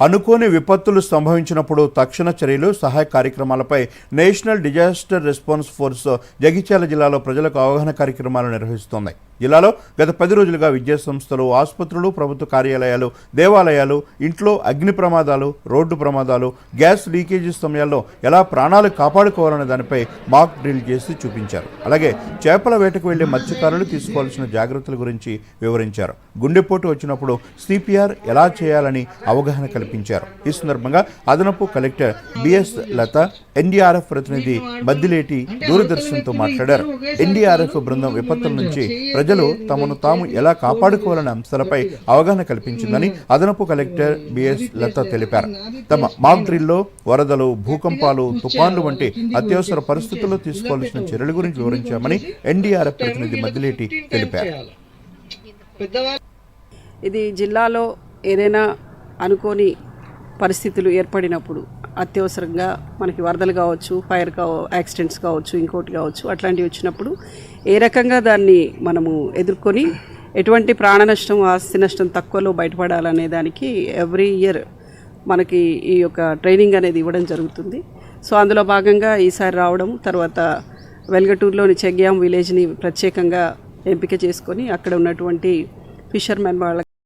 అనుకోని విపత్తులు సంభవించినప్పుడు తక్షణ చర్యలు సహాయ కార్యక్రమాలపై national disaster response force Jagtial జిల్లాలో ప్రజలకు అవగాహన కార్యక్రమాలు నిర్వహిస్తోంది. జిల్లాలో గత పది రోజులుగా విద్యా సంస్థలు ఆసుపత్రులు ప్రభుత్వ కార్యాలయాలు దేవాలయాలు ఇంట్లో అగ్ని ప్రమాదాలు రోడ్డు ప్రమాదాలు గ్యాస్ లీకేజీ సమయాల్లో ఎలా ప్రాణాలు కాపాడుకోవాలనే దానిపై మాక్ డ్రిల్ చేసి చూపించారు. అలాగే చేపల వేటకు వెళ్ళే మత్స్యకారులు తీసుకోవాల్సిన జాగ్రత్తల గురించి వివరించారు. గుండెపోటు వచ్చినప్పుడు సిపిఆర్ ఎలా చేయాలని అవగాహన కల్పించారు. ఈ సందర్భంగా అదనపు కలెక్టర్ బిఎస్ లత ఎన్డీఆర్ఎఫ్ ప్రతినిధి మద్దిలేటి దూరదర్శన్తో మాట్లాడారు. ఎన్డీఆర్ఎఫ్ బృందం విపత్తుల నుంచి ప్రజలు తమను తాము ఎలా కాపాడుకోవాలనే అంశాలపై అవగాహన కల్పించిందని అదనపు కలెక్టర్ బిఎస్ లత తెలిపారు. తమ మాక్ డ్రిల్లో వరదలు భూకంపాలు తుఫాన్లు వంటి అత్యవసర పరిస్థితుల్లో తీసుకోవాల్సిన చర్యల గురించి వివరించామని ఎన్డీఆర్ఎఫ్ ప్రతినిధి మద్దిలేటి తెలిపారు. ఇది జిల్లాలో ఏదైనా అనుకోని పరిస్థితులు ఏర్పడినప్పుడు అత్యవసరంగా మనకి వరదలు కావచ్చు ఫైర్ కావ యాక్సిడెంట్స్ కావచ్చు ఇంకోటి కావచ్చు అట్లాంటివి వచ్చినప్పుడు ఏ రకంగా దాన్ని మనము ఎదుర్కొని ఎటువంటి ప్రాణ నష్టం ఆస్తి నష్టం తక్కువలో బయటపడాలనే దానికి ఎవ్రీ ఇయర్ మనకి ఈ యొక్క ట్రైనింగ్ అనేది ఇవ్వడం జరుగుతుంది. సో అందులో భాగంగా ఈసారి రావడం తర్వాత వెల్గటూరులోని చెగ్యాం విలేజ్ని ప్రత్యేకంగా ఎంపిక చేసుకొని అక్కడ ఉన్నటువంటి ఫిషర్మెన్ వాళ్ళ